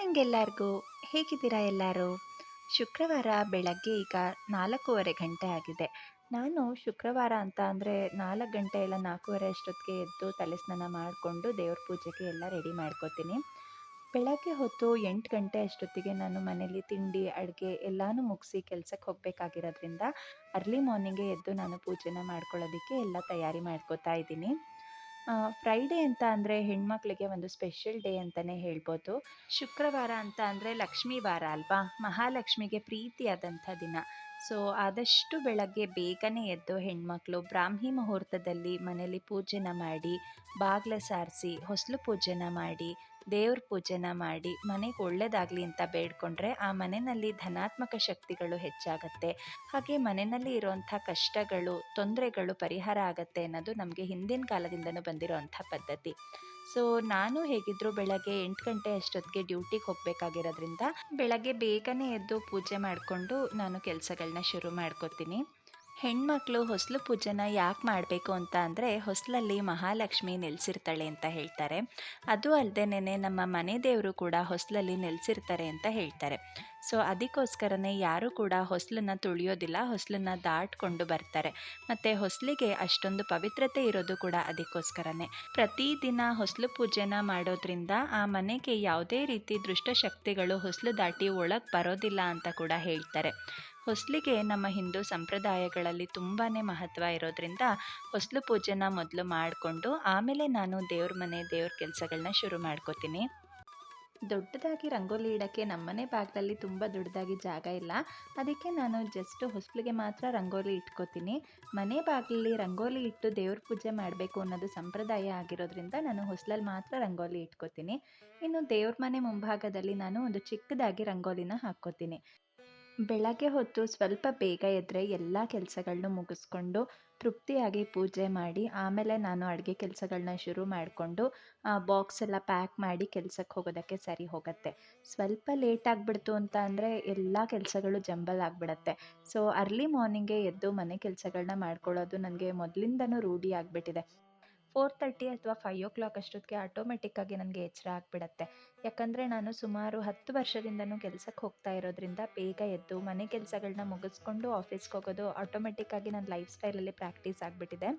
ಎಲ್ರಿಗೂ ಹೇಗಿದ್ದೀರಾ ಎಲ್ಲರೂ? ಶುಕ್ರವಾರ ಬೆಳಗ್ಗೆ ಈಗ ನಾಲ್ಕೂವರೆ ಗಂಟೆ ಆಗಿದೆ. ನಾನು ಶುಕ್ರವಾರ ಅಂತ ಅಂದರೆ ನಾಲ್ಕು ಗಂಟೆ ಇಲ್ಲ ನಾಲ್ಕೂವರೆ ಅಷ್ಟೊತ್ತಿಗೆ ಎದ್ದು ತಲೆ ಸ್ನಾನ ಮಾಡಿಕೊಂಡು ದೇವ್ರ ಪೂಜೆಗೆ ಎಲ್ಲ ರೆಡಿ ಮಾಡ್ಕೋತೀನಿ. ಬೆಳಗ್ಗೆ ಹೊತ್ತು ಎಂಟು ಗಂಟೆ ಅಷ್ಟೊತ್ತಿಗೆ ನಾನು ಮನೇಲಿ ತಿಂಡಿ, ಅಡುಗೆ ಎಲ್ಲನೂ ಮುಗಿಸಿ ಕೆಲ್ಸಕ್ಕೆ ಹೋಗಬೇಕಾಗಿರೋದ್ರಿಂದ ಅರ್ಲಿ ಮಾರ್ನಿಂಗೇ ಎದ್ದು ನಾನು ಪೂಜೆನ ಮಾಡ್ಕೊಳ್ಳೋದಕ್ಕೆ ಎಲ್ಲ ತಯಾರಿ ಮಾಡ್ಕೋತಾ ಇದ್ದೀನಿ. ಫ್ರೈಡೇ ಅಂತ ಅಂದರೆ ಹೆಣ್ಮಕ್ಳಿಗೆ ಒಂದು ಸ್ಪೆಷಲ್ ಡೇ ಅಂತಲೇ ಹೇಳ್ಬೋದು. ಶುಕ್ರವಾರ ಅಂತ ಅಂದರೆ ಲಕ್ಷ್ಮೀ ವಾರ ಅಲ್ವಾ? ಮಹಾಲಕ್ಷ್ಮಿಗೆ ಪ್ರೀತಿಯಾದಂಥ ದಿನ. ಸೊ ಆದಷ್ಟು ಬೆಳಗ್ಗೆ ಬೇಗನೆ ಎದ್ದು ಹೆಣ್ಮಕ್ಳು ಬ್ರಾಹ್ಮಿ ಮುಹೂರ್ತದಲ್ಲಿ ಮನೇಲಿ ಪೂಜೆನ ಮಾಡಿ, ಬಾಗಿಲ ಸಾರಿಸಿ, ಹೊಸಲು ಪೂಜೆನ ಮಾಡಿ ದೇವ್ರ ಪೂಜೆನ ಮಾಡಿ ಮನೆಗೆ ಒಳ್ಳೇದಾಗಲಿ ಅಂತ ಬೇಡ್ಕೊಂಡ್ರೆ ಆ ಮನೆಯಲ್ಲಿ ಧನಾತ್ಮಕ ಶಕ್ತಿಗಳು ಹೆಚ್ಚಾಗತ್ತೆ. ಹಾಗೆ ಮನೆಯಲ್ಲಿ ಇರುವಂಥ ಕಷ್ಟಗಳು, ತೊಂದರೆಗಳು ಪರಿಹಾರ ಆಗತ್ತೆ ಅನ್ನೋದು ನಮಗೆ ಹಿಂದಿನ ಕಾಲದಿಂದನೂ ಬಂದಿರೋವಂಥ ಪದ್ಧತಿ. ಸೊ, ನಾನು ಹೇಗಿದ್ರು ಬೆಳಗ್ಗೆ ಎಂಟು ಗಂಟೆ ಅಷ್ಟೊತ್ತಿಗೆ ಡ್ಯೂಟಿಗೆ ಹೋಗಬೇಕಾಗಿರೋದ್ರಿಂದ ಬೆಳಗ್ಗೆ ಬೇಗನೆ ಎದ್ದು ಪೂಜೆ ಮಾಡಿಕೊಂಡು ನಾನು ಕೆಲಸಗಳನ್ನ ಶುರು ಮಾಡ್ಕೋತೀನಿ. ಹೆಣ್ಮಕ್ಳು ಹೊಸಲು ಪೂಜೆನ ಯಾಕೆ ಮಾಡಬೇಕು ಅಂತ ಅಂದರೆ ಹೊಸಲಲ್ಲಿ ಮಹಾಲಕ್ಷ್ಮಿ ನೆಲೆಸಿರ್ತಾಳೆ ಅಂತ ಹೇಳ್ತಾರೆ. ಅದು ಅಲ್ಲದೇನೆ ನಮ್ಮ ಮನೆ ದೇವರು ಕೂಡ ಹೊಸಲಲ್ಲಿ ನೆಲೆಸಿರ್ತಾರೆ ಅಂತ ಹೇಳ್ತಾರೆ. ಸೊ ಅದಕ್ಕೋಸ್ಕರನೇ ಯಾರೂ ಕೂಡ ಹೊಸಲನ್ನ ತುಳಿಯೋದಿಲ್ಲ, ಹೊಸಲನ್ನ ದಾಟ್ಕೊಂಡು ಬರ್ತಾರೆ. ಮತ್ತು ಹೊಸಲಿಗೆ ಅಷ್ಟೊಂದು ಪವಿತ್ರತೆ ಇರೋದು ಕೂಡ ಅದಕ್ಕೋಸ್ಕರನೇ. ಪ್ರತಿದಿನ ಹೊಸಲು ಪೂಜೆನ ಮಾಡೋದ್ರಿಂದ ಆ ಮನೆಗೆ ಯಾವುದೇ ರೀತಿ ದುಷ್ಟಶಕ್ತಿಗಳು ಹೊಸಲು ದಾಟಿ ಒಳಗೆ ಬರೋದಿಲ್ಲ ಅಂತ ಕೂಡ ಹೇಳ್ತಾರೆ. ಹೊಸಲಿಗೆ ನಮ್ಮ ಹಿಂದೂ ಸಂಪ್ರದಾಯಗಳಲ್ಲಿ ತುಂಬಾ ಮಹತ್ವ ಇರೋದ್ರಿಂದ ಹೊಸಲು ಪೂಜೆನ ಮೊದಲು ಮಾಡಿಕೊಂಡು ಆಮೇಲೆ ನಾನು ದೇವ್ರ ಮನೆ, ದೇವ್ರ ಕೆಲಸಗಳನ್ನ ಶುರು ಮಾಡ್ಕೋತೀನಿ. ದೊಡ್ಡದಾಗಿ ರಂಗೋಲಿ ಇಡೋಕ್ಕೆ ನಮ್ಮನೆ ಭಾಗದಲ್ಲಿ ತುಂಬ ದೊಡ್ಡದಾಗಿ ಜಾಗ ಇಲ್ಲ. ಅದಕ್ಕೆ ನಾನು ಜಸ್ಟ್ ಹೊಸಲಿಗೆ ಮಾತ್ರ ರಂಗೋಲಿ ಇಟ್ಕೋತೀನಿ. ಮನೆ ಬಾಗಿಲಲ್ಲಿ ರಂಗೋಲಿ ಇಟ್ಟು ದೇವ್ರ ಪೂಜೆ ಮಾಡಬೇಕು ಅನ್ನೋದು ಸಂಪ್ರದಾಯ ಆಗಿರೋದ್ರಿಂದ ನಾನು ಹೊಸಲಲ್ಲಿ ಮಾತ್ರ ರಂಗೋಲಿ ಇಟ್ಕೋತೀನಿ. ಇನ್ನು ದೇವ್ರ ಮನೆ ಮುಂಭಾಗದಲ್ಲಿ ನಾನು ಒಂದು ಚಿಕ್ಕದಾಗಿ ರಂಗೋಲಿನ ಹಾಕ್ಕೋತೀನಿ. ಬೆಳಗ್ಗೆ ಹೊತ್ತು ಸ್ವಲ್ಪ ಬೇಗ ಎದ್ದರೆ ಎಲ್ಲ ಕೆಲಸಗಳನ್ನೂ ಮುಗಿಸ್ಕೊಂಡು ತೃಪ್ತಿಯಾಗಿ ಪೂಜೆ ಮಾಡಿ, ಆಮೇಲೆ ನಾನು ಅಡುಗೆ ಕೆಲಸಗಳನ್ನ ಶುರು ಮಾಡಿಕೊಂಡು ಬಾಕ್ಸ್ ಎಲ್ಲ ಪ್ಯಾಕ್ ಮಾಡಿ ಕೆಲ್ಸಕ್ಕೆ ಹೋಗೋದಕ್ಕೆ ಸರಿ ಹೋಗುತ್ತೆ. ಸ್ವಲ್ಪ ಲೇಟ್ ಆಗಿಬಿಡ್ತು ಅಂತ ಅಂದರೆ ಎಲ್ಲ ಕೆಲಸಗಳು ಜಂಬಲ್ ಆಗಿಬಿಡತ್ತೆ. ಸೊ, ಅರ್ಲಿ ಮಾರ್ನಿಂಗೇ ಎದ್ದು ಮನೆ ಕೆಲಸಗಳನ್ನ ಮಾಡ್ಕೊಳ್ಳೋದು ನನಗೆ ಮೊದಲಿಂದನೂ ರೂಢಿ ಆಗಿಬಿಟ್ಟಿದೆ. ಫೋರ್ ತರ್ಟಿ ಅಥವಾ ಫೈವ್ ಓ ಕ್ಲಾಕ್ ಅಷ್ಟೊತ್ತಿಗೆ ಆಟೋಮೆಟಿಕ್ಕಾಗಿ ನನಗೆ ಎಚ್ಚರ ಆಗಿಬಿಡತ್ತೆ. ಯಾಕಂದರೆ ನಾನು ಸುಮಾರು ಹತ್ತು ವರ್ಷದಿಂದನೂ ಕೆಲಸಕ್ಕೆ ಹೋಗ್ತಾ ಇರೋದ್ರಿಂದ ಬೇಗ ಎದ್ದು ಮನೆ ಕೆಲಸಗಳನ್ನ ಮುಗಿಸ್ಕೊಂಡು ಆಫೀಸ್ಗೆ ಹೋಗೋದು ಆಟೋಮೆಟಿಕ್ಕಾಗಿ ನನ್ನ ಲೈಫ್ ಸ್ಟೈಲಲ್ಲಿ ಪ್ರಾಕ್ಟೀಸ್ ಆಗಿಬಿಟ್ಟಿದೆ.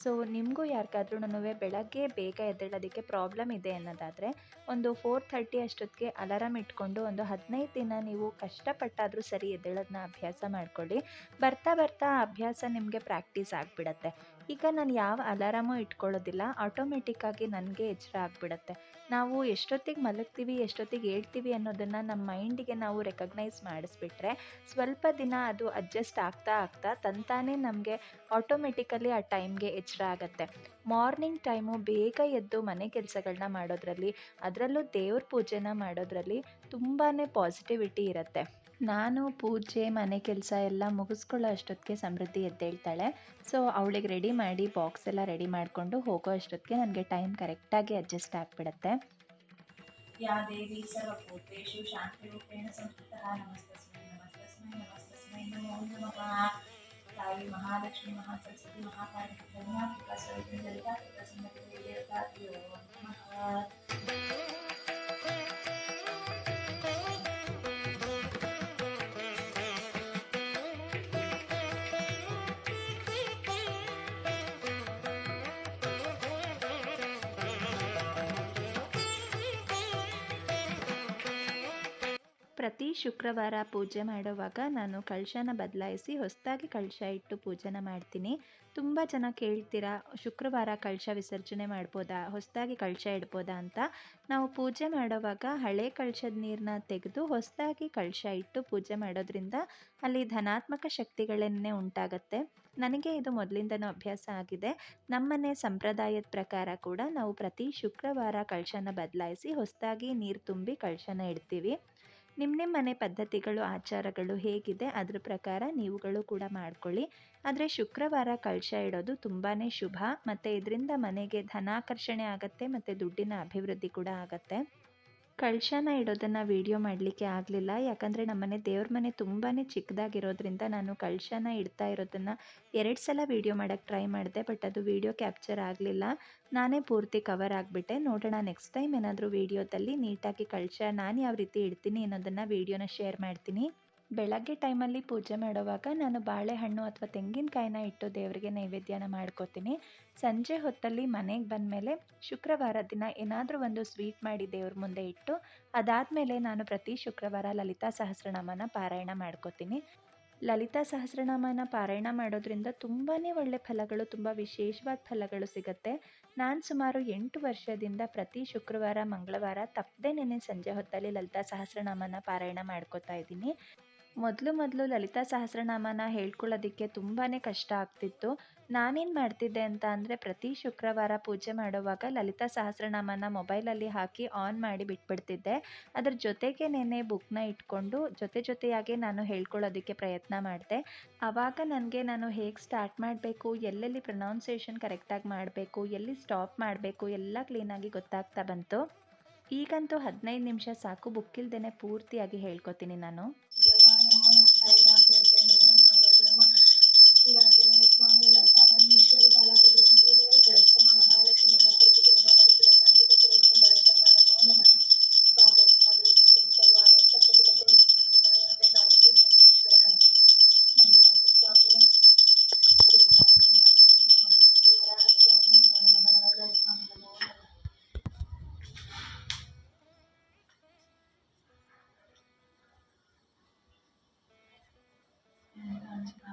ಸೊ ನಿಮಗೂ ಯಾರಿಗಾದ್ರೂ ಬೆಳಗ್ಗೆ ಬೇಗ ಎದ್ದೇಳೋದಕ್ಕೆ ಪ್ರಾಬ್ಲಮ್ ಇದೆ ಅನ್ನೋದಾದರೆ ಒಂದು ಫೋರ್ ಥರ್ಟಿ ಅಷ್ಟೊತ್ತಿಗೆ ಅಲಾರಾಮ್ ಇಟ್ಕೊಂಡು ಒಂದು ಹದಿನೈದು ದಿನ ನೀವು ಕಷ್ಟಪಟ್ಟಾದರೂ ಸರಿ ಎದ್ದೇಳೋದನ್ನ ಅಭ್ಯಾಸ ಮಾಡ್ಕೊಳ್ಳಿ. ಬರ್ತಾ ಬರ್ತಾ ಅಭ್ಯಾಸ ನಿಮಗೆ ಪ್ರಾಕ್ಟೀಸ್ ಆಗಿಬಿಡತ್ತೆ. ಈಗ ನಾನು ಯಾವ ಅಲಾರಾಮು ಇಟ್ಕೊಳ್ಳೋದಿಲ್ಲ. ಆಟೋಮೆಟಿಕ್ಕಾಗಿ ನನಗೆ ಎಚ್ಚರ ಆಗಿಬಿಡತ್ತೆ. ನಾವು ಎಷ್ಟೊತ್ತಿಗೆ ಮಲಗ್ತೀವಿ, ಎಷ್ಟೊತ್ತಿಗೆ ಹೇಳ್ತೀವಿ ಅನ್ನೋದನ್ನು ನಮ್ಮ ಮೈಂಡಿಗೆ ನಾವು ರೆಕಗ್ನೈಸ್ ಮಾಡಿಸ್ಬಿಟ್ರೆ ಸ್ವಲ್ಪ ದಿನ ಅದು ಅಡ್ಜಸ್ಟ್ ಆಗ್ತಾ ಆಗ್ತಾ ತಂತಾನೇ ನಮಗೆ ಆಟೋಮೆಟಿಕಲಿ ಆ ಟೈಮ್ಗೆ ಎಚ್ಚರ ಆಗುತ್ತೆ. ಮಾರ್ನಿಂಗ್ ಟೈಮು ಬೇಗ ಎದ್ದು ಮನೆ ಕೆಲಸಗಳನ್ನ ಮಾಡೋದ್ರಲ್ಲಿ, ಅದರಲ್ಲೂ ದೇವ್ರ ಪೂಜೆನ ಮಾಡೋದ್ರಲ್ಲಿ ತುಂಬಾ ಪಾಸಿಟಿವಿಟಿ ಇರುತ್ತೆ. ನಾನು ಪೂಜೆ, ಮನೆ ಕೆಲಸ ಎಲ್ಲ ಮುಗಿಸ್ಕೊಳ್ಳೋ ಅಷ್ಟೊತ್ತಿಗೆ ಸಮೃದ್ಧಿ ಎದ್ದೇಳ್ತಾಳೆ. ಸೊ ಅವಳಿಗೆ ರೆಡಿ ಮಾಡಿ ಬಾಕ್ಸ್ ಎಲ್ಲ ರೆಡಿ ಮಾಡಿಕೊಂಡು ಹೋಗೋ ಅಷ್ಟೊತ್ತಿಗೆ ನನಗೆ ಟೈಮ್ ಕರೆಕ್ಟಾಗಿ ಅಡ್ಜಸ್ಟ್ ಆಗಿಬಿಡತ್ತೆ. ಯಾ ದೇವಿ ಸರ್ವಭೂತೇಷು ಶಾಂತಿರೂಪೇಣ ಸಂಸ್ಕೃತಃ ನಮಸ್ತಸ್ಮೈ ನಮಸ್ತಸ್ಮೈ ನಮಸ್ತಸ್ಮೈ ನಮೋ ನಮಃ. ತಾಯಿ ಮಹಾಲಕ್ಷ್ಮಿ, ಮಹಾಸರಸ್ವತಿ ಮಹಾಕಾರ್ಯ ಕರುಣಾತ್ಮಕ ಸ್ವರೂಪಿ ಲಲಿತಾ ಸುಂದರಿ ದೇವತಾ ನಮಃ. ಪ್ರತಿ ಶುಕ್ರವಾರ ಪೂಜೆ ಮಾಡುವಾಗ ನಾನು ಕಳಶನ ಬದಲಾಯಿಸಿ ಹೊಸದಾಗಿ ಕಳಶ ಇಟ್ಟು ಪೂಜೆನ ಮಾಡ್ತೀನಿ. ತುಂಬ ಜನ ಕೇಳ್ತೀರಾ, ಶುಕ್ರವಾರ ಕಳಶ ವಿಸರ್ಜನೆ ಮಾಡ್ಬೋದಾ, ಹೊಸದಾಗಿ ಕಳಶ ಇಡ್ಬೋದಾ ಅಂತ. ನಾವು ಪೂಜೆ ಮಾಡುವಾಗ ಹಳೆ ಕಳಶದ ನೀರನ್ನ ತೆಗೆದು ಹೊಸದಾಗಿ ಕಳಶ ಇಟ್ಟು ಪೂಜೆ ಮಾಡೋದ್ರಿಂದ ಅಲ್ಲಿ ಧನಾತ್ಮಕ ಶಕ್ತಿಗಳನ್ನೇ ಉಂಟಾಗತ್ತೆ. ನನಗೆ ಇದು ಮೊದಲಿಂದನೂ ಅಭ್ಯಾಸ ಆಗಿದೆ. ನಮ್ಮನೆ ಸಂಪ್ರದಾಯದ ಪ್ರಕಾರ ಕೂಡ ನಾವು ಪ್ರತಿ ಶುಕ್ರವಾರ ಕಳಶನ ಬದಲಾಯಿಸಿ ಹೊಸದಾಗಿ ನೀರು ತುಂಬಿ ಕಳಶನ ಇಡ್ತೀವಿ. ನಿಮ್ಮ ನಿಮ್ಮ ಮನೆ ಪದ್ಧತಿಗಳು, ಆಚಾರಗಳು ಹೇಗಿದೆ? ಅದ್ರ ಪ್ರಕಾರ ನೀವುಗಳು ಕೂಡ ಮಾಡ್ಕೊಳ್ಳಿ. ಆದರೆ ಶುಕ್ರವಾರ ಕಳಶ ಇಡೋದು ತುಂಬಾ ಶುಭ. ಮತ್ತು ಇದರಿಂದ ಮನೆಗೆ ಧನಾಕರ್ಷಣೆ ಆಗುತ್ತೆ, ಮತ್ತು ದುಡ್ಡಿನ ಅಭಿವೃದ್ಧಿ ಕೂಡ ಆಗುತ್ತೆ. ಕಳಶನ ಇಡೋದನ್ನು ವೀಡಿಯೋ ಮಾಡಲಿಕ್ಕೆ ಆಗಲಿಲ್ಲ. ಯಾಕಂದರೆ ನಮ್ಮನೆ ದೇವ್ರ ಮನೆ ತುಂಬಾ ಚಿಕ್ಕದಾಗಿರೋದ್ರಿಂದ ನಾನು ಕಳಶನ ಇಡ್ತಾ ಇರೋದನ್ನು ಎರಡು ಸಲ ವೀಡಿಯೋ ಮಾಡೋಕ್ಕೆ ಟ್ರೈ ಮಾಡಿದೆ, ಬಟ್ ಅದು ವೀಡಿಯೋ ಕ್ಯಾಪ್ಚರ್ ಆಗಲಿಲ್ಲ. ನಾನೇ ಪೂರ್ತಿ ಕವರ್ ಆಗಿಬಿಟ್ಟೆ. ನೋಡೋಣ ನೆಕ್ಸ್ಟ್ ಟೈಮ್ ಏನಾದರೂ ವೀಡಿಯೋದಲ್ಲಿ ನೀಟಾಗಿ ಕಳಶ ನಾನು ಯಾವ ರೀತಿ ಇಡ್ತೀನಿ ಅನ್ನೋದನ್ನು ವೀಡಿಯೋನ ಶೇರ್ ಮಾಡ್ತೀನಿ. ಬೆಳಗ್ಗೆ ಟೈಮಲ್ಲಿ ಪೂಜೆ ಮಾಡುವಾಗ ನಾನು ಬಾಳೆಹಣ್ಣು ಅಥವಾ ತೆಂಗಿನಕಾಯಿನ ಇಟ್ಟು ದೇವರಿಗೆ ನೈವೇದ್ಯನ ಮಾಡ್ಕೋತೀನಿ. ಸಂಜೆ ಹೊತ್ತಲ್ಲಿ ಮನೆಗೆ ಬಂದಮೇಲೆ ಶುಕ್ರವಾರ ದಿನ ಏನಾದರೂ ಒಂದು ಸ್ವೀಟ್ ಮಾಡಿ ದೇವ್ರ ಮುಂದೆ ಇಟ್ಟು, ಅದಾದಮೇಲೆ ನಾನು ಪ್ರತಿ ಶುಕ್ರವಾರ ಲಲಿತಾ ಸಹಸ್ರನಾಮನ ಪಾರಾಯಣ ಮಾಡ್ಕೋತೀನಿ. ಲಲಿತಾ ಸಹಸ್ರನಾಮನ ಪಾರಾಯಣ ಮಾಡೋದ್ರಿಂದ ತುಂಬಾ ಒಳ್ಳೆ ಫಲಗಳು, ತುಂಬ ವಿಶೇಷವಾದ ಫಲಗಳು ಸಿಗುತ್ತೆ. ನಾನು ಸುಮಾರು ಎಂಟು ವರ್ಷದಿಂದ ಪ್ರತಿ ಶುಕ್ರವಾರ, ಮಂಗಳವಾರ ತಪ್ಪದೆ ನೆನೆ ಸಂಜೆ ಹೊತ್ತಲ್ಲಿ ಲಲಿತಾ ಸಹಸ್ರನಾಮನ ಪಾರಾಯಣ ಮಾಡ್ಕೋತಾ ಇದ್ದೀನಿ. ಮೊದಲು ಮೊದಲು ಲಲಿತಾ ಸಹಸ್ರನಾಮನ ಹೇಳ್ಕೊಳ್ಳೋದಕ್ಕೆ ತುಂಬಾ ಕಷ್ಟ ಆಗ್ತಿತ್ತು. ನಾನೇನು ಮಾಡ್ತಿದ್ದೆ ಅಂತ ಅಂದರೆ ಪ್ರತಿ ಶುಕ್ರವಾರ ಪೂಜೆ ಮಾಡುವಾಗ ಲಲಿತಾ ಸಹಸ್ರನಾಮನ ಮೊಬೈಲಲ್ಲಿ ಹಾಕಿ ಆನ್ ಮಾಡಿ ಬಿಟ್ಬಿಡ್ತಿದ್ದೆ. ಅದರ ಜೊತೆಗೆ ನೆನೆ ಬುಕ್ನ ಇಟ್ಕೊಂಡು ಜೊತೆ ಜೊತೆಯಾಗೆ ನಾನು ಹೇಳ್ಕೊಳ್ಳೋದಕ್ಕೆ ಪ್ರಯತ್ನ ಮಾಡಿದೆ. ಆವಾಗ ನನಗೆ ನಾನು ಹೇಗೆ ಸ್ಟಾರ್ಟ್ ಮಾಡಬೇಕು, ಎಲ್ಲೆಲ್ಲಿ ಪ್ರೊನೌನ್ಸಿಯೇಷನ್ ಕರೆಕ್ಟಾಗಿ ಮಾಡಬೇಕು, ಎಲ್ಲಿ ಸ್ಟಾಪ್ ಮಾಡಬೇಕು, ಎಲ್ಲ ಕ್ಲೀನಾಗಿ ಗೊತ್ತಾಗ್ತಾ ಬಂತು. ಈಗಂತೂ ಹದಿನೈದು ನಿಮಿಷ ಸಾಕು ಬುಕ್ಕಿಲ್ದೇ ಪೂರ್ತಿಯಾಗಿ ಹೇಳ್ಕೊತೀನಿ ನಾನು. Gracias.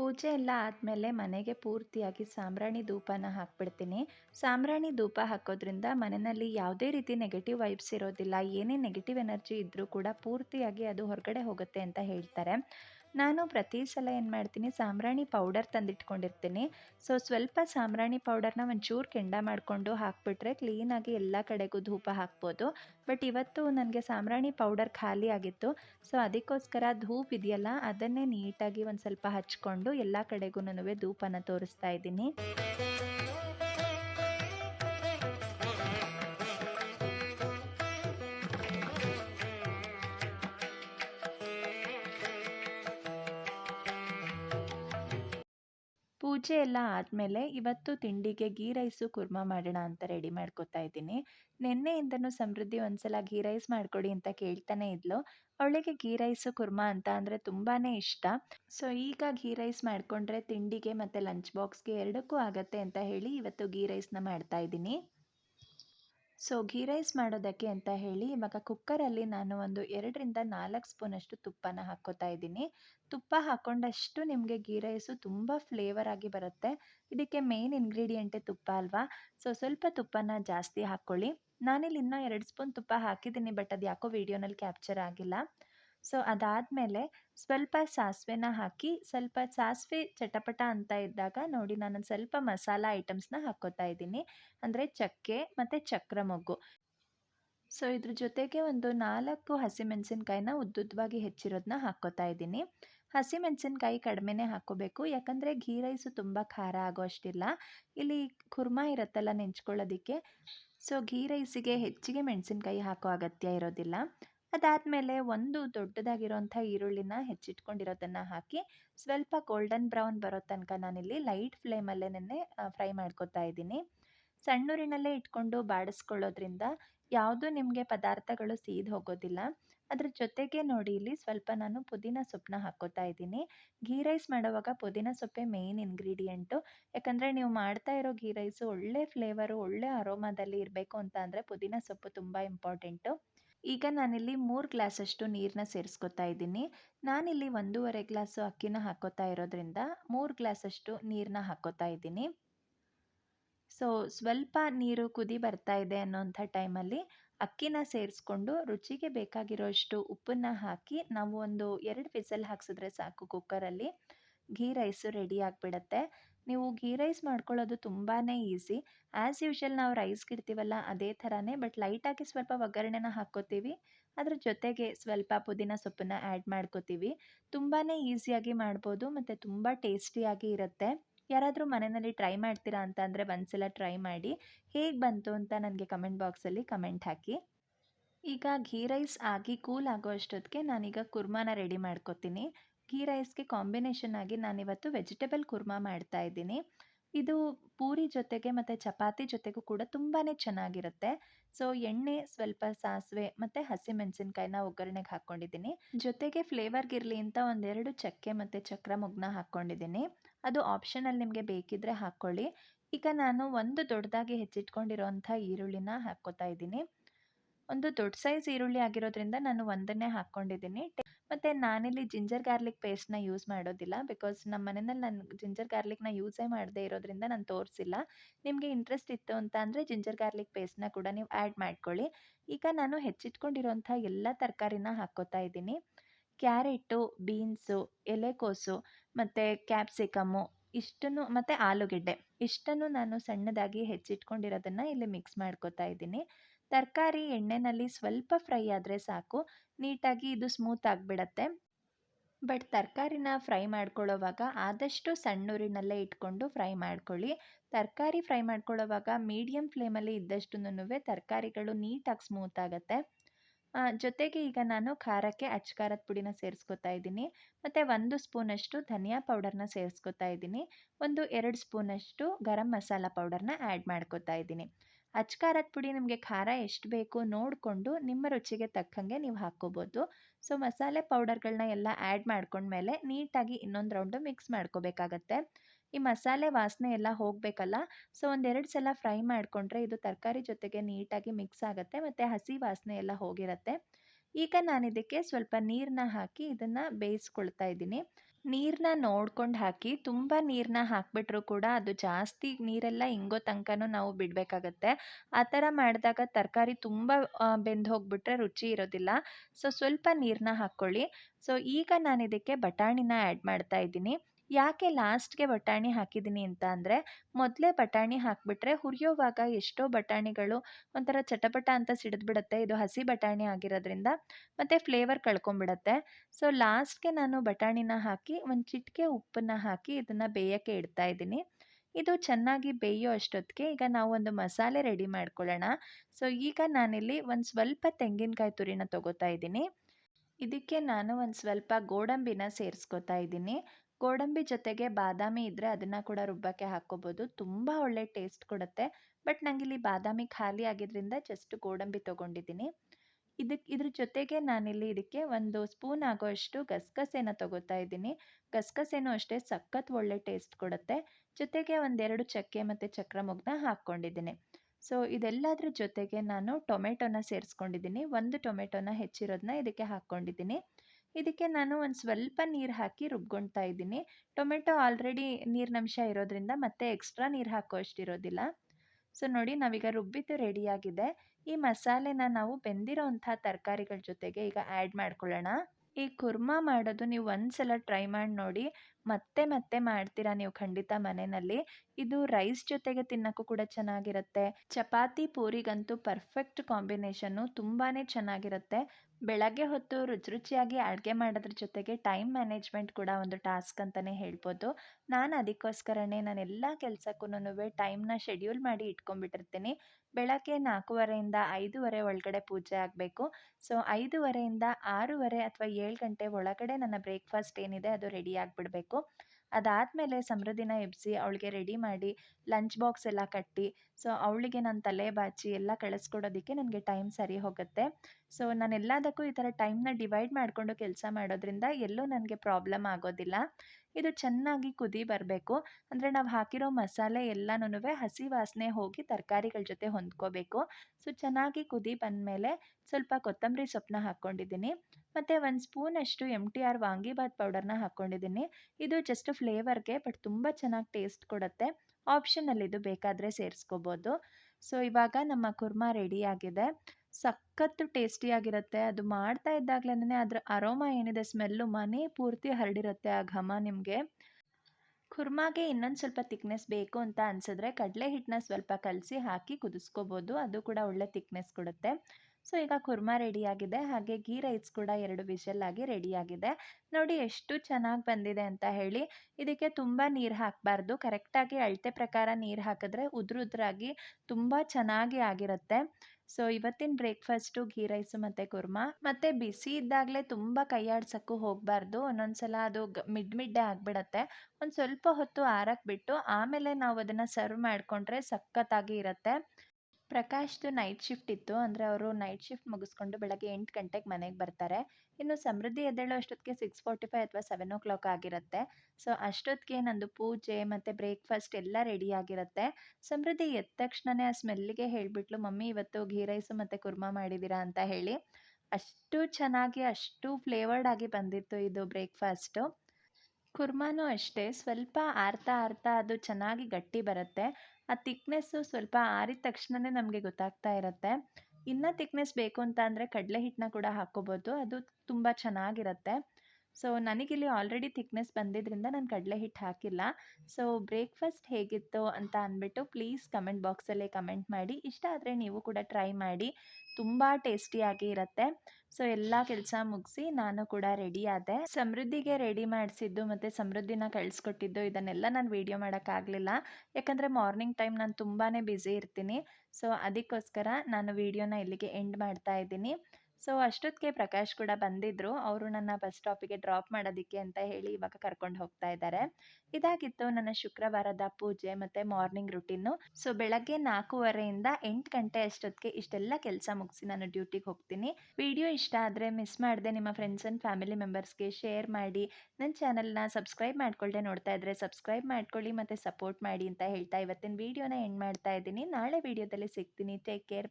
ಪೂಜೆ ಎಲ್ಲ ಆದಮೇಲೆ ಮನೆಗೆ ಪೂರ್ತಿಯಾಗಿ ಸಾಂಬ್ರಾಣಿ ಧೂಪನ ಹಾಕ್ಬಿಡ್ತೀನಿ. ಸಾಂಬ್ರಾಣಿ ಧೂಪ ಹಾಕೋದ್ರಿಂದ ಮನೆಯಲ್ಲಿ ಯಾವುದೇ ರೀತಿ ನೆಗೆಟಿವ್ ವೈಬ್ಸ್ ಇರೋದಿಲ್ಲ. ಏನೇ ನೆಗೆಟಿವ್ ಎನರ್ಜಿ ಇದ್ದರೂ ಕೂಡ ಪೂರ್ತಿಯಾಗಿ ಅದು ಹೊರಗಡೆ ಹೋಗುತ್ತೆ ಅಂತ ಹೇಳ್ತಾರೆ. ನಾನು ಪ್ರತಿ ಸಲ ಏನು ಮಾಡ್ತೀನಿ, ಸಾಂಬ್ರಾಣಿ ಪೌಡರ್ ತಂದಿಟ್ಕೊಂಡಿರ್ತೀನಿ. ಸೊ ಸ್ವಲ್ಪ ಸಾಂಬ್ರಾಣಿ ಪೌಡರ್ನ ಒಂಚೂರು ಕೆಂಡ ಮಾಡಿಕೊಂಡು ಹಾಕ್ಬಿಟ್ರೆ ಕ್ಲೀನಾಗಿ ಎಲ್ಲ ಕಡೆಗೂ ಧೂಪ ಹಾಕ್ಬೋದು. ಬಟ್ ಇವತ್ತು ನನಗೆ ಸಾಂಬ್ರಾಣಿ ಪೌಡರ್ ಖಾಲಿ ಆಗಿತ್ತು. ಸೊ ಅದಕ್ಕೋಸ್ಕರ ಧೂಪ್ ಇದೆಯಲ್ಲ, ಅದನ್ನೇ ನೀಟಾಗಿ ಒಂದು ಸ್ವಲ್ಪ ಹಚ್ಕೊಂಡು ಎಲ್ಲ ಕಡೆಗೂ ಧೂಪನ ತೋರಿಸ್ತಾ ಇದ್ದೀನಿ. ಪೂಜೆ ಎಲ್ಲ ಆದಮೇಲೆ ಇವತ್ತು ತಿಂಡಿಗೆ ಗೀ ರೈಸು, ಕುರ್ಮಾ ಮಾಡೋಣ ಅಂತ ರೆಡಿ ಮಾಡ್ಕೊತಾ ಇದ್ದೀನಿ. ನಿನ್ನೆಯಿಂದನೂ ಸಮೃದ್ಧಿ ಒಂದ್ಸಲ ಗೀ ರೈಸ್ ಮಾಡಿಕೊಡಿ ಅಂತ ಕೇಳ್ತಾನೆ ಇದ್ಲು. ಅವಳಿಗೆ ಗೀ ರೈಸು, ಕುರ್ಮಾ ಅಂತ ಅಂದರೆ ತುಂಬಾ ಇಷ್ಟ. ಸೊ, ಈಗ ಗೀ ರೈಸ್ ಮಾಡಿಕೊಂಡ್ರೆ ತಿಂಡಿಗೆ ಮತ್ತು ಲಂಚ್ ಬಾಕ್ಸ್ಗೆ ಎರಡಕ್ಕೂ ಆಗತ್ತೆ ಅಂತ ಹೇಳಿ ಇವತ್ತು ಗೀ ರೈಸ್ನ ಮಾಡ್ತಾ ಇದ್ದೀನಿ. ಸೊ, ಘೀ ರೈಸ್ ಮಾಡೋದಕ್ಕೆ ಅಂತ ಹೇಳಿ, ಇವಾಗ ಕುಕ್ಕರಲ್ಲಿ ನಾನು ಒಂದು ಎರಡರಿಂದ ನಾಲ್ಕು ಸ್ಪೂನಷ್ಟು ತುಪ್ಪನ ಹಾಕ್ಕೋತಾ ಇದ್ದೀನಿ. ತುಪ್ಪ ಹಾಕ್ಕೊಂಡಷ್ಟು ನಿಮಗೆ ಘೀ ರೈಸು ತುಂಬ ಫ್ಲೇವರ್ ಆಗಿ ಬರುತ್ತೆ. ಇದಕ್ಕೆ ಮೇನ್ ಇಂಗ್ರೀಡಿಯೆಂಟೇ ತುಪ್ಪ ಅಲ್ವಾ? ಸೊ, ಸ್ವಲ್ಪ ತುಪ್ಪನ ಜಾಸ್ತಿ ಹಾಕ್ಕೊಳ್ಳಿ. ನಾನಿಲ್ಲಿ ಇನ್ನೂ ಎರಡು ಸ್ಪೂನ್ ತುಪ್ಪ ಹಾಕಿದ್ದೀನಿ, ಬಟ್ ಅದು ಯಾಕೋ ವಿಡಿಯೋನಲ್ಲಿ ಕ್ಯಾಪ್ಚರ್ ಆಗಿಲ್ಲ. ಸೊ ಅದಾದಮೇಲೆ ಸ್ವಲ್ಪ ಸಾಸಿವೆನ ಹಾಕಿ ಸ್ವಲ್ಪ ಸಾಸಿವೆ ಚಟಪಟ ಅಂತ ಇದ್ದಾಗ ನೋಡಿ ನಾನು ಸ್ವಲ್ಪ ಮಸಾಲ ಐಟಮ್ಸ್ನ ಹಾಕೋತಾ ಇದ್ದೀನಿ. ಅಂದರೆ ಚಕ್ಕೆ ಮತ್ತು ಚಕ್ರ ಮೊಗ್ಗು ಸೊ ಇದ್ರ ಜೊತೆಗೆ ಒಂದು ನಾಲ್ಕು ಹಸಿಮೆಣಸಿನ್ಕಾಯಿನ ಉದ್ದುದ್ದವಾಗಿ ಹೆಚ್ಚಿರೋದನ್ನ ಹಾಕೋತಾ ಇದ್ದೀನಿ. ಹಸಿಮೆಣಸಿನ್ಕಾಯಿ ಕಡಿಮೆನೇ ಹಾಕ್ಕೋಬೇಕು ಯಾಕಂದರೆ ಘೀ ರೈಸು ತುಂಬ ಖಾರ ಆಗೋ ಅಷ್ಟಿಲ್ಲ. ಇಲ್ಲಿ ಕುರ್ಮಾ ಇರುತ್ತಲ್ಲ ನೆಂಚ್ಕೊಳ್ಳೋದಕ್ಕೆ. ಸೊ ಘೀ ರೈಸಿಗೆ ಹೆಚ್ಚಿಗೆ ಮೆಣಸಿನ್ಕಾಯಿ ಹಾಕೋ ಅಗತ್ಯ ಇರೋದಿಲ್ಲ. ಅದಾದಮೇಲೆ ಒಂದು ದೊಡ್ಡದಾಗಿರೋಂಥ ಈರುಳ್ಳಿನ ಹೆಚ್ಚಿಟ್ಕೊಂಡಿರೋದನ್ನು ಹಾಕಿ ಸ್ವಲ್ಪ ಗೋಲ್ಡನ್ ಬ್ರೌನ್ ಬರೋ ತನಕ ನಾನಿಲ್ಲಿ ಲೈಟ್ ಫ್ಲೇಮಲ್ಲೇ ಫ್ರೈ ಮಾಡ್ಕೊತಾ ಇದ್ದೀನಿ. ಸಣ್ಣೂರಿನಲ್ಲೇ ಇಟ್ಕೊಂಡು ಬಾಡಿಸ್ಕೊಳ್ಳೋದ್ರಿಂದ ಯಾವುದೂ ನಿಮಗೆ ಪದಾರ್ಥಗಳು ಸೀದ್ ಹೋಗೋದಿಲ್ಲ. ಅದ್ರ ಜೊತೆಗೆ ನೋಡಿ ಇಲ್ಲಿ ಸ್ವಲ್ಪ ನಾನು ಪುದೀನ ಸೊಪ್ಪನ್ನ ಹಾಕೋತಾ ಇದ್ದೀನಿ. ಘೀ ರೈಸ್ ಮಾಡುವಾಗ ಪುದೀನ ಸೊಪ್ಪೆ ಮೇಯ್ನ್ ಇಂಗ್ರೀಡಿಯೆಂಟು ಯಾಕಂದರೆ ನೀವು ಮಾಡ್ತಾ ಇರೋ ಘೀ ರೈಸು ಒಳ್ಳೆ ಫ್ಲೇವರು ಒಳ್ಳೆ ಅರೋಮಾದಲ್ಲಿ ಇರಬೇಕು ಅಂತ ಅಂದರೆ ಪುದೀನ ಸೊಪ್ಪು ತುಂಬ ಇಂಪಾರ್ಟೆಂಟು ಈಗ ನಾನಿಲ್ಲಿ ಮೂರು ಗ್ಲಾಸಷ್ಟು ನೀರನ್ನ ಸೇರಿಸ್ಕೊತಾ ಇದ್ದೀನಿ. ನಾನಿಲ್ಲಿ ಒಂದೂವರೆ ಗ್ಲಾಸು ಅಕ್ಕಿನ ಹಾಕೋತಾ ಇರೋದ್ರಿಂದ ಮೂರು ಗ್ಲಾಸಷ್ಟು ನೀರನ್ನ ಹಾಕೋತಾ ಇದ್ದೀನಿ. ಸೊ, ಸ್ವಲ್ಪ ನೀರು ಕುದಿ ಬರ್ತಾ ಇದೆ ಅನ್ನೋಂಥ ಟೈಮಲ್ಲಿ ಅಕ್ಕಿನ ಸೇರಿಸ್ಕೊಂಡು ರುಚಿಗೆ ಬೇಕಾಗಿರೋಷ್ಟು ಉಪ್ಪನ್ನ ಹಾಕಿ ನಾವು ಒಂದು ಎರಡು ವಿಸಲ್ ಹಾಕ್ಸಿದ್ರೆ ಸಾಕು ಕುಕ್ಕರಲ್ಲಿ ಘೀ ರೈಸು ರೆಡಿ ಆಗಿಬಿಡತ್ತೆ. ನೀವು ಘೀ ರೈಸ್ ಮಾಡ್ಕೊಳ್ಳೋದು ತುಂಬಾ ಈಸಿ ಆ್ಯಸ್ ಯೂಶಲ್ ನಾವು ರೈಸ್ಗೆ ಇಡ್ತೀವಲ್ಲ ಅದೇ ಥರನೇ ಬಟ್ ಲೈಟಾಗಿ ಸ್ವಲ್ಪ ಒಗ್ಗರಣೆನ ಹಾಕ್ಕೋತೀವಿ. ಅದ್ರ ಜೊತೆಗೆ ಸ್ವಲ್ಪ ಪುದೀನ ಸೊಪ್ಪನ್ನ ಆ್ಯಡ್ ಮಾಡ್ಕೋತೀವಿ. ತುಂಬಾ ಈಸಿಯಾಗಿ ಮಾಡ್ಬೋದು ಮತ್ತು ತುಂಬ ಟೇಸ್ಟಿಯಾಗಿ ಇರುತ್ತೆ. ಯಾರಾದರೂ ಮನೆಯಲ್ಲಿ ಟ್ರೈ ಮಾಡ್ತೀರಾ ಅಂತ ಅಂದರೆ ಒಂದ್ಸಲ ಟ್ರೈ ಮಾಡಿ. ಹೇಗೆ ಬಂತು ಅಂತ ನನಗೆ ಕಮೆಂಟ್ ಬಾಕ್ಸಲ್ಲಿ ಕಮೆಂಟ್ ಹಾಕಿ. ಈಗ ಘೀ ರೈಸ್ ಆಗಿ ಕೂಲ್ ಆಗೋ ಅಷ್ಟೊತ್ತಿಗೆ ನಾನೀಗ ಕುರ್ಮಾನ ರೆಡಿ ಮಾಡ್ಕೊತೀನಿ. ಘೀ ರೈಸ್ಗೆ ಕಾಂಬಿನೇಷನ್ ಆಗಿ ನಾನಿವತ್ತು ವೆಜಿಟೇಬಲ್ ಕುರ್ಮಾ ಮಾಡ್ತಾ ಇದ್ದೀನಿ. ಇದು ಪೂರಿ ಜೊತೆಗೆ ಮತ್ತು ಚಪಾತಿ ಜೊತೆಗೂ ಕೂಡ ತುಂಬಾ ಚೆನ್ನಾಗಿರುತ್ತೆ. ಸೊ ಎಣ್ಣೆ, ಸ್ವಲ್ಪ ಸಾಸಿವೆ ಮತ್ತು ಹಸಿಮೆಣಸಿನ್ಕಾಯಿನ ಒಗ್ಗರಣೆಗೆ ಹಾಕ್ಕೊಂಡಿದ್ದೀನಿ. ಜೊತೆಗೆ ಫ್ಲೇವರ್ಗಿರಲಿ ಅಂತ ಒಂದೆರಡು ಚಕ್ಕೆ ಮತ್ತು ಚಕ್ರ ಮುಗ್ನ ಹಾಕ್ಕೊಂಡಿದ್ದೀನಿ. ಅದು ಆಪ್ಷನಲ್ಲಿ ನಿಮಗೆ ಬೇಕಿದ್ದರೆ ಹಾಕ್ಕೊಳ್ಳಿ. ಈಗ ನಾನು ಒಂದು ದೊಡ್ಡದಾಗಿ ಹೆಚ್ಚಿಟ್ಕೊಂಡಿರೋಂಥ ಈರುಳ್ಳಿನ ಹಾಕ್ಕೋತಾ ಇದ್ದೀನಿ. ಒಂದು ದೊಡ್ಡ ಸೈಜ್ ಈರುಳ್ಳಿ ಆಗಿರೋದ್ರಿಂದ ನಾನು ಒಂದನ್ನೇ ಹಾಕ್ಕೊಂಡಿದ್ದೀನಿ. ಮತ್ತು ನಾನಿಲ್ಲಿ ಜಿಂಜರ್ ಗಾರ್ಲಿಕ್ ಪೇಸ್ಟ್ನ ಯೂಸ್ ಮಾಡೋದಿಲ್ಲ. ಬಿಕಾಸ್ ನಮ್ಮ ಮನೆಯಲ್ಲಿ ನಾನು ಜಿಂಜರ್ ಗಾರ್ಲಿಕ್ನ ಯೂಸೇ ಮಾಡದೇ ಇರೋದ್ರಿಂದ ನಾನು ತೋರಿಸಿಲ್ಲ. ನಿಮಗೆ ಇಂಟ್ರೆಸ್ಟ್ ಇತ್ತು ಅಂತ ಅಂದರೆ ಜಿಂಜರ್ ಗಾರ್ಲಿಕ್ ಪೇಸ್ಟ್ನ ಕೂಡ ನೀವು ಆ್ಯಡ್ ಮಾಡ್ಕೊಳ್ಳಿ. ಈಗ ನಾನು ಹೆಚ್ಚಿಟ್ಕೊಂಡಿರೋಂಥ ಎಲ್ಲ ತರಕಾರಿನ ಹಾಕ್ಕೋತಾ ಇದ್ದೀನಿ. ಕ್ಯಾರೆಟು, ಬೀನ್ಸು, ಎಲೆಕೋಸು ಮತ್ತು ಕ್ಯಾಪ್ಸಿಕಮ್ಮು ಇಷ್ಟನ್ನು ಮತ್ತು ಆಲೂಗೆಡ್ಡೆ ಇಷ್ಟನ್ನು ನಾನು ಸಣ್ಣದಾಗಿ ಹೆಚ್ಚಿಟ್ಕೊಂಡಿರೋದನ್ನು ಇಲ್ಲಿ ಮಿಕ್ಸ್ ಮಾಡ್ಕೋತಾ ಇದ್ದೀನಿ. ತರಕಾರಿ ಎಣ್ಣೆಯಲ್ಲಿ ಸ್ವಲ್ಪ ಫ್ರೈ ಆದರೆ ಸಾಕು. ನೀಟಾಗಿ ಇದು ಸ್ಮೂತ್ ಆಗಿಬಿಡತ್ತೆ. ಬಟ್ ತರಕಾರಿನ ಫ್ರೈ ಮಾಡ್ಕೊಳ್ಳೋವಾಗ ಆದಷ್ಟು ಸಣ್ಣೂರಿನಲ್ಲೇ ಇಟ್ಕೊಂಡು ಫ್ರೈ ಮಾಡ್ಕೊಳ್ಳಿ. ತರಕಾರಿ ಫ್ರೈ ಮಾಡ್ಕೊಳ್ಳೋವಾಗ ಮೀಡಿಯಮ್ ಫ್ಲೇಮಲ್ಲಿ ಇದ್ದಷ್ಟುನು ತರಕಾರಿಗಳು ನೀಟಾಗಿ ಸ್ಮೂತ್ ಆಗುತ್ತೆ. ಜೊತೆಗೆ ಈಗ ನಾನು ಖಾರಕ್ಕೆ ಅಚ್ಕಾರದ ಪುಡಿನ ಸೇರಿಸ್ಕೊತಾ ಇದ್ದೀನಿ. ಮತ್ತು ಒಂದು ಸ್ಪೂನಷ್ಟು ಧನಿಯಾ ಪೌಡರ್ನ ಸೇರಿಸ್ಕೊತಾ ಇದ್ದೀನಿ. ಒಂದು ಎರಡು ಸ್ಪೂನಷ್ಟು ಗರಂ ಮಸಾಲ ಪೌಡರ್ನ ಆ್ಯಡ್ ಮಾಡ್ಕೊತಾ ಇದ್ದೀನಿ. ಅಚ್ಕಾರದ ಪುಡಿ ನಿಮಗೆ ಖಾರ ಎಷ್ಟು ಬೇಕು ನೋಡಿಕೊಂಡು ನಿಮ್ಮ ರುಚಿಗೆ ತಕ್ಕಂಗೆ ನೀವು ಹಾಕ್ಕೋಬೋದು. ಸೊ ಮಸಾಲೆ ಪೌಡರ್ಗಳನ್ನ ಎಲ್ಲ ಆ್ಯಡ್ ಮಾಡ್ಕೊಂಡ್ಮೇಲೆ ನೀಟಾಗಿ ಇನ್ನೊಂದು ರೌಂಡು ಮಿಕ್ಸ್ ಮಾಡ್ಕೋಬೇಕಾಗತ್ತೆ. ಈ ಮಸಾಲೆ ವಾಸನೆ ಎಲ್ಲ ಹೋಗಬೇಕಲ್ಲ ಸೊ ಒಂದೆರಡು ಸಲ ಫ್ರೈ ಮಾಡಿಕೊಂಡ್ರೆ ಇದು ತರಕಾರಿ ಜೊತೆಗೆ ನೀಟಾಗಿ ಮಿಕ್ಸ್ ಆಗುತ್ತೆ ಮತ್ತು ಹಸಿ ವಾಸನೆ ಎಲ್ಲ ಹೋಗಿರುತ್ತೆ. ಈಗ ನಾನು ಇದಕ್ಕೆ ಸ್ವಲ್ಪ ನೀರನ್ನ ಹಾಕಿ ಇದನ್ನು ಬೇಯಿಸ್ಕೊಳ್ತಾ ಇದ್ದೀನಿ. ನೀರನ್ನ ನೋಡ್ಕೊಂಡು ಹಾಕಿ ತುಂಬ ನೀರನ್ನ ಹಾಕಿಬಿಟ್ರೂ ಕೂಡ ಅದು ಜಾಸ್ತಿ ನೀರೆಲ್ಲ ಇಂಗೋ ತನಕನೂ ನಾವು ಬಿಡಬೇಕಾಗತ್ತೆ. ಆ ಥರ ಮಾಡಿದಾಗ ತರಕಾರಿ ತುಂಬ ಬೆಂದು ಹೋಗಿಬಿಟ್ರೆ ರುಚಿ ಇರೋದಿಲ್ಲ. ಸೊ, ಸ್ವಲ್ಪ ನೀರನ್ನ ಹಾಕ್ಕೊಳ್ಳಿ. ಸೊ, ಈಗ ನಾನು ಇದಕ್ಕೆ ಬಟಾಣಿನ ಆ್ಯಡ್ ಮಾಡ್ತಾ ಇದ್ದೀನಿ. ಯಾಕೆ ಲಾಸ್ಟ್ಗೆ ಬಟಾಣಿ ಹಾಕಿದ್ದೀನಿ ಅಂತ ಅಂದರೆ, ಮೊದಲೇ ಬಟಾಣಿ ಹಾಕಿಬಿಟ್ರೆ ಹುರಿಯೋವಾಗ ಎಷ್ಟೋ ಬಟಾಣಿಗಳು ಒಂಥರ ಚಟಪಟ ಅಂತ ಸಿಡಿದ್ಬಿಡುತ್ತೆ. ಇದು ಹಸಿ ಬಟಾಣಿ ಆಗಿರೋದ್ರಿಂದ ಮತ್ತು ಫ್ಲೇವರ್ ಕಳ್ಕೊಂಬಿಡತ್ತೆ ಸೊ, ಲಾಸ್ಟ್ಗೆ ನಾನು ಬಟಾಣಿನ ಹಾಕಿ ಒಂದು ಚಿಟಿಕೆ ಉಪ್ಪನ್ನು ಹಾಕಿ ಇದನ್ನು ಬೇಯೋಕ್ಕೆ ಇಡ್ತಾ ಇದ್ದೀನಿ. ಇದು ಚೆನ್ನಾಗಿ ಬೇಯೋ ಅಷ್ಟೊತ್ತಿಗೆ ಈಗ ನಾವು ಒಂದು ಮಸಾಲೆ ರೆಡಿ ಮಾಡ್ಕೊಳ್ಳೋಣ. ಸೊ, ಈಗ ನಾನಿಲ್ಲಿ ಒಂದು ಸ್ವಲ್ಪ ತೆಂಗಿನಕಾಯಿ ತುರಿನ ತೊಗೋತಾ ಇದ್ದೀನಿ. ಇದಕ್ಕೆ ನಾನು ಒಂದು ಸ್ವಲ್ಪ ಗೋಡಂಬಿನ ಸೇರಿಸ್ಕೊತಾ ಇದ್ದೀನಿ. ಗೋಡಂಬಿ ಜೊತೆಗೆ ಬಾದಾಮಿ ಇದ್ದರೆ ಅದನ್ನು ಕೂಡ ರುಬ್ಬಕ್ಕೆ ಹಾಕ್ಕೋಬೋದು. ತುಂಬ ಒಳ್ಳೆ ಟೇಸ್ಟ್ ಕೊಡುತ್ತೆ. ಬಟ್ ನನಗಿಲ್ಲಿ ಬಾದಾಮಿ ಖಾಲಿ ಆಗಿದ್ದರಿಂದ ಜಸ್ಟ್ ಗೋಡಂಬಿ ತೊಗೊಂಡಿದ್ದೀನಿ. ಇದಕ್ಕೆ ಇದ್ರ ಜೊತೆಗೆ ನಾನಿಲ್ಲಿ ಇದಕ್ಕೆ ಒಂದು ಸ್ಪೂನ್ ಆಗೋಷ್ಟು ಗಸಗಸೆನ ತೊಗೋತಾ ಇದ್ದೀನಿ. ಗಸಗಸೆನೂ ಅಷ್ಟೇ ಸಖತ್ ಒಳ್ಳೆ ಟೇಸ್ಟ್ ಕೊಡುತ್ತೆ. ಜೊತೆಗೆ ಒಂದೆರಡು ಚಕ್ಕೆ ಮತ್ತು ಚಕ್ರ ಮೊಗ್ನ ಹಾಕ್ಕೊಂಡಿದ್ದೀನಿ. ಸೊ ಇದೆಲ್ಲದ್ರ ಜೊತೆಗೆ ನಾನು ಟೊಮೆಟೊನ ಸೇರಿಸ್ಕೊಂಡಿದ್ದೀನಿ. ಒಂದು ಟೊಮೆಟೊನ ಹೆಚ್ಚಿರೋದನ್ನ ಇದಕ್ಕೆ ಹಾಕ್ಕೊಂಡಿದ್ದೀನಿ. ಇದಕ್ಕೆ ನಾನು ಒಂದು ಸ್ವಲ್ಪ ನೀರು ಹಾಕಿ ರುಬ್ಕೊಳ್ತಾ ಇದ್ದೀನಿ. ಟೊಮೆಟೊ ಆಲ್ರೆಡಿ ನೀರಿನಂಶ ಇರೋದ್ರಿಂದ ಮತ್ತೆ ಎಕ್ಸ್ಟ್ರಾ ನೀರು ಹಾಕೋ ಅಷ್ಟಿರೋದಿಲ್ಲ ಸೊ, ನೋಡಿ ನಾವೀಗ ರುಬ್ಬಿದ್ದು ರೆಡಿಯಾಗಿದೆ ಈ ಮಸಾಲೆನ ನಾವು ಬೆಂದಿರೋಂಥ ತರಕಾರಿಗಳ ಜೊತೆಗೆ ಈಗ ಆ್ಯಡ್ ಮಾಡ್ಕೊಳ್ಳೋಣ. ಈ ಕುರ್ಮಾ ಮಾಡೋದು ನೀವು ಒಂದ್ಸಲ ಟ್ರೈ ಮಾಡಿ ನೋಡಿ. ಮತ್ತೆ ಮತ್ತೆ ಮಾಡ್ತೀರಾ ನೀವು ಖಂಡಿತ ಮನೆಯಲ್ಲಿ. ಇದು ರೈಸ್ ಜೊತೆಗೆ ತಿನ್ನೋಕ್ಕೂ ಕೂಡ ಚೆನ್ನಾಗಿರುತ್ತೆ. ಚಪಾತಿ ಪೂರಿಗಂತೂ ಪರ್ಫೆಕ್ಟ್ ಕಾಂಬಿನೇಷನ್ನು ತುಂಬಾ ಚೆನ್ನಾಗಿರುತ್ತೆ. ಬೆಳಗ್ಗೆ ಹೊತ್ತು ರುಚಿ ರುಚಿಯಾಗಿ ಅಡುಗೆ ಮಾಡೋದ್ರ ಜೊತೆಗೆ ಟೈಮ್ ಮ್ಯಾನೇಜ್ಮೆಂಟ್ ಕೂಡ ಒಂದು ಟಾಸ್ಕ್ ಅಂತಲೇ ಹೇಳ್ಬೋದು. ನಾನು ಅದಕ್ಕೋಸ್ಕರನೇ ನಾನು ಎಲ್ಲ ಕೆಲಸಕ್ಕೂ ಟೈಮ್ನ ಶೆಡ್ಯೂಲ್ ಮಾಡಿ ಇಟ್ಕೊಂಡ್ಬಿಟ್ಟಿರ್ತೀನಿ. ಬೆಳಗ್ಗೆ ನಾಲ್ಕೂವರೆಯಿಂದ ಐದೂವರೆ ಒಳಗಡೆ ಪೂಜೆ ಆಗಬೇಕು. ಸೊ, ಐದೂವರೆಯಿಂದ ಆರೂವರೆ ಅಥವಾ ಏಳು ಗಂಟೆ ಒಳಗಡೆ ನನ್ನ ಬ್ರೇಕ್ಫಾಸ್ಟ್ ಏನಿದೆ ಅದು ರೆಡಿ ಆಗಿಬಿಡಬೇಕು. ಅದಾದಮೇಲೆ ಸಮೃದ್ಧಿನ ಎಬ್ಬಿಸಿ ಅವಳಿಗೆ ರೆಡಿ ಮಾಡಿ ಲಂಚ್ ಬಾಕ್ಸ್ ಎಲ್ಲ ಕಟ್ಟಿ ಸೊ ಅವಳಿಗೆ ನಾನು ತಲೆ ಬಾಚಿ ಎಲ್ಲ ಕಳಿಸ್ಕೊಡೋದಕ್ಕೆ ನನಗೆ ಟೈಮ್ ಸರಿ ಹೋಗುತ್ತೆ. ಸೊ ನಾನು ಎಲ್ಲದಕ್ಕೂ ಈ ಥರ ಟೈಮ್ನ ಡಿವೈಡ್ ಮಾಡಿಕೊಂಡು ಕೆಲಸ ಮಾಡೋದ್ರಿಂದ ಎಲ್ಲೂ ನನಗೆ ಪ್ರಾಬ್ಲಮ್ ಆಗೋದಿಲ್ಲ. ಇದು ಚೆನ್ನಾಗಿ ಕುದಿ ಬರಬೇಕು. ಅಂದರೆ ನಾವು ಹಾಕಿರೋ ಮಸಾಲೆ ಎಲ್ಲನೂ ಹಸಿ ವಾಸನೆ ಹೋಗಿ ತರಕಾರಿಗಳ ಜೊತೆ ಹೊಂದ್ಕೋಬೇಕು. ಸೊ ಚೆನ್ನಾಗಿ ಕುದಿ ಬಂದಮೇಲೆ ಸ್ವಲ್ಪ ಕೊತ್ತಂಬರಿ ಸೊಪ್ಪನ್ನ ಹಾಕ್ಕೊಂಡಿದ್ದೀನಿ. ಮತ್ತು ಒಂದು ಸ್ಪೂನಷ್ಟು ಎಂ ಟಿ ಆರ್ ವಾಂಗಿಬಾತ್ ಪೌಡರ್ನ ಹಾಕ್ಕೊಂಡಿದ್ದೀನಿ. ಇದು ಜಸ್ಟ್ ಫ್ಲೇವರ್ಗೆ ಬಟ್ ತುಂಬ ಚೆನ್ನಾಗಿ ಟೇಸ್ಟ್ ಕೊಡುತ್ತೆ. ಆಪ್ಷನಲ್ಲಿ ಇದು ಬೇಕಾದರೆ ಸೇರಿಸ್ಕೋಬೋದು. ಸೊ ಇವಾಗ ನಮ್ಮ ಕುರ್ಮಾ ರೆಡಿಯಾಗಿದೆ ಸಖತ್ತು ಟೇಸ್ಟಿಯಾಗಿರುತ್ತೆ ಅದು ಮಾಡ್ತಾ ಇದ್ದಾಗಲೇ ಅದರ ಅರೋಮಾ ಏನಿದೆ ಸ್ಮೆಲ್ಲು ಮನೆ ಪೂರ್ತಿ ಹರಡಿರುತ್ತೆ ಆ ಘಮ ನಿಮಗೆ. ಕುರ್ಮಾಗೆ ಇನ್ನೊಂದು ಸ್ವಲ್ಪ ತಿಕ್ನೆಸ್ ಬೇಕು ಅಂತ ಅನಿಸಿದ್ರೆ ಕಡಲೆ ಹಿಟ್ಟನ್ನ ಸ್ವಲ್ಪ ಕಲಸಿ ಹಾಕಿ ಕುದಿಸ್ಕೋಬೋದು. ಅದು ಕೂಡ ಒಳ್ಳೆ ತಿಕ್ನೆಸ್ ಕೊಡುತ್ತೆ. ಸೊ, ಈಗ ಕುರ್ಮಾ ರೆಡಿಯಾಗಿದೆ. ಹಾಗೆ ಗೀ ರೈಸ್ ಕೂಡ ಎರಡು ವಿಷಲ್ ಆಗಿ ರೆಡಿಯಾಗಿದೆ. ನೋಡಿ ಎಷ್ಟು ಚೆನ್ನಾಗಿ ಬಂದಿದೆ ಅಂತ ಹೇಳಿ. ಇದಕ್ಕೆ ತುಂಬ ನೀರು ಹಾಕಬಾರ್ದು. ಕರೆಕ್ಟಾಗಿ ಅಳತೆ ಪ್ರಕಾರ ನೀರು ಹಾಕಿದ್ರೆ ಉದ್ರುದ್ರಾಗಿ ತುಂಬ ಚೆನ್ನಾಗಿ ಆಗಿರುತ್ತೆ. ಸೊ, ಇವತ್ತಿನ ಬ್ರೇಕ್ಫಾಸ್ಟು ಗೀ ರೈಸು ಮತ್ತು ಕುರ್ಮಾ. ಮತ್ತು ಬಿಸಿ ಇದ್ದಾಗಲೇ ತುಂಬ ಕೈಯಾಡ್ಸೋಕ್ಕೂ ಹೋಗಬಾರ್ದು. ಒಂದೊಂದ್ಸಲ ಅದು ಗ ಮಿಡ್ ಮಿಡ್ಡೆ ಆಗಿಬಿಡತ್ತೆ. ಒಂದು ಸ್ವಲ್ಪ ಹೊತ್ತು ಆರಕ್ಕೆ ಬಿಟ್ಟು ಆಮೇಲೆ ನಾವು ಅದನ್ನು ಸರ್ವ್ ಮಾಡಿಕೊಂಡ್ರೆ ಸಖತ್ತಾಗಿ ಇರುತ್ತೆ. ಪ್ರಕಾಶ್ದು ನೈಟ್ ಶಿಫ್ಟ್ ಇತ್ತು. ಅಂದರೆ ಅವರು ನೈಟ್ ಶಿಫ್ಟ್ ಮುಗಿಸ್ಕೊಂಡು ಬೆಳಗ್ಗೆ ಎಂಟು ಗಂಟೆಗೆ ಮನೆಗೆ ಬರ್ತಾರೆ. ಇನ್ನು ಸಮೃದ್ಧಿ ಎದ್ದೇಳೋ ಅಷ್ಟೊತ್ತಿಗೆ ಸಿಕ್ಸ್ ಫೋರ್ಟಿ ಫೈವ್ ಅಥವಾ ಸೆವೆನ್ ಓ ಕ್ಲಾಕ್ ಆಗಿರುತ್ತೆ. ಸೊ ಅಷ್ಟೊತ್ತಿಗೆ ನಂದು ಪೂಜೆ ಮತ್ತು ಬ್ರೇಕ್ಫಾಸ್ಟ್ ಎಲ್ಲ ರೆಡಿ ಆಗಿರುತ್ತೆ. ಸಮೃದ್ಧಿ ಎದ್ದ ತಕ್ಷಣನೇ ಆ ಸ್ಮೆಲ್ಲಿಗೆ ಹೇಳಿಬಿಟ್ಲು, ಮಮ್ಮಿ, ಇವತ್ತು ಘೀ ರೈಸು ಮತ್ತು ಕುರ್ಮಾ ಮಾಡಿದ್ದೀರಾ ಅಂತ ಹೇಳಿ. ಅಷ್ಟು ಚೆನ್ನಾಗಿ, ಅಷ್ಟು ಫ್ಲೇವರ್ಡ್ ಆಗಿ ಬಂದಿತ್ತು ಇದು ಬ್ರೇಕ್ಫಾಸ್ಟು ಕುರ್ಮಾನೂ ಅಷ್ಟೇ. ಸ್ವಲ್ಪ ಆರ್ತಾ ಆರ್ತಾ ಅದು ಚೆನ್ನಾಗಿ ಗಟ್ಟಿ ಬರುತ್ತೆ. ಆ ತಿಕ್ನೆಸ್ಸು ಸ್ವಲ್ಪ ಆರಿದ ತಕ್ಷಣವೇ ನಮಗೆ ಗೊತ್ತಾಗ್ತಾ ಇರುತ್ತೆ. ಇನ್ನೂ ತಿಕ್ನೆಸ್ ಬೇಕು ಅಂತ ಅಂದರೆ ಕಡಲೆ ಹಿಟ್ಟನ್ನ ಕೂಡ ಹಾಕ್ಕೋಬೋದು. ಅದು ತುಂಬ ಚೆನ್ನಾಗಿರುತ್ತೆ. ಸೊ ನನಗಿಲ್ಲಿ ಆಲ್ರೆಡಿ ಥಿಕ್ನೆಸ್ ಬಂದಿದ್ದರಿಂದ ನಾನು ಕಡಲೆ ಹಿಟ್ಟು ಹಾಕಿಲ್ಲ. ಸೊ ಬ್ರೇಕ್ಫಾಸ್ಟ್ ಹೇಗಿತ್ತು ಅಂತ ಅಂದ್ಬಿಟ್ಟು ಪ್ಲೀಸ್ ಕಮೆಂಟ್ ಬಾಕ್ಸಲ್ಲೇ ಕಮೆಂಟ್ ಮಾಡಿ. ಇಷ್ಟ ಆದರೆ ನೀವು ಕೂಡ ಟ್ರೈ ಮಾಡಿ. ತುಂಬ ಟೇಸ್ಟಿಯಾಗಿ ಇರುತ್ತೆ. ಸೊ ಎಲ್ಲ ಕೆಲಸ ಮುಗಿಸಿ ನಾನು ಕೂಡ ರೆಡಿ ಆದೆ. ಸಮೃದ್ಧಿಗೆ ರೆಡಿ ಮಾಡಿಸಿದ್ದು ಮತ್ತು ಸಮೃದ್ಧಿನ ಕಳಿಸ್ಕೊಟ್ಟಿದ್ದು ಇದನ್ನೆಲ್ಲ ನಾನು ವೀಡಿಯೋ ಮಾಡೋಕ್ಕಾಗಲಿಲ್ಲ. ಯಾಕಂದರೆ ಮಾರ್ನಿಂಗ್ ಟೈಮ್ ನಾನು ತುಂಬಾ ಬ್ಯುಸಿ ಇರ್ತೀನಿ. ಸೊ ಅದಕ್ಕೋಸ್ಕರ ನಾನು ವೀಡಿಯೋನ ಇಲ್ಲಿಗೆ ಎಂಡ್ ಮಾಡ್ತಾ ಇದ್ದೀನಿ. ಸೊ, ಅಷ್ಟೊತ್ತಿಗೆ ಪ್ರಕಾಶ್ ಕೂಡ ಬಂದಿದ್ದರು ಅವರು ನನ್ನ ಬಸ್ ಸ್ಟಾಪಿಗೆ ಡ್ರಾಪ್ ಮಾಡೋದಕ್ಕೆ ಅಂತ ಹೇಳಿ ಇವಾಗ ಕರ್ಕೊಂಡು ಹೋಗ್ತಾ ಇದ್ದಾರೆ. ಇದಾಗಿತ್ತು ನನ್ನ ಶುಕ್ರವಾರದ ಪೂಜೆ ಮತ್ತು ಮಾರ್ನಿಂಗ್ ರುಟೀನು. ಸೊ, ಬೆಳಗ್ಗೆ ನಾಲ್ಕೂವರೆಯಿಂದ ಎಂಟು ಗಂಟೆ ಅಷ್ಟೊತ್ತಿಗೆ ಇಷ್ಟೆಲ್ಲ ಕೆಲಸ ಮುಗಿಸಿ ನಾನು ಡ್ಯೂಟಿಗೆ ಹೋಗ್ತೀನಿ. ವಿಡಿಯೋ ಇಷ್ಟ ಆದರೆ ಮಿಸ್ ಮಾಡದೆ ನಿಮ್ಮ ಫ್ರೆಂಡ್ಸ್ ಆ್ಯಂಡ್ ಫ್ಯಾಮಿಲಿ ಮೆಂಬರ್ಸ್ಗೆ ಶೇರ್ ಮಾಡಿ. ನನ್ನ ಚಾನಲ್ನ ಸಬ್ಸ್ಕ್ರೈಬ್ ಮಾಡ್ಕೊಳ್ಳದೆ ನೋಡ್ತಾ ಇದ್ದರೆ ಸಬ್ಸ್ಕ್ರೈಬ್ ಮಾಡ್ಕೊಳ್ಳಿ ಮತ್ತು ಸಪೋರ್ಟ್ ಮಾಡಿ ಅಂತ ಹೇಳ್ತಾ ಇವತ್ತಿನ ವಿಡಿಯೋನ ಎಂಡ್ ಮಾಡ್ತಾ ಇದ್ದೀನಿ. ನಾಳೆ ವಿಡಿಯೋದಲ್ಲಿ ಸಿಗ್ತೀನಿ. Take care.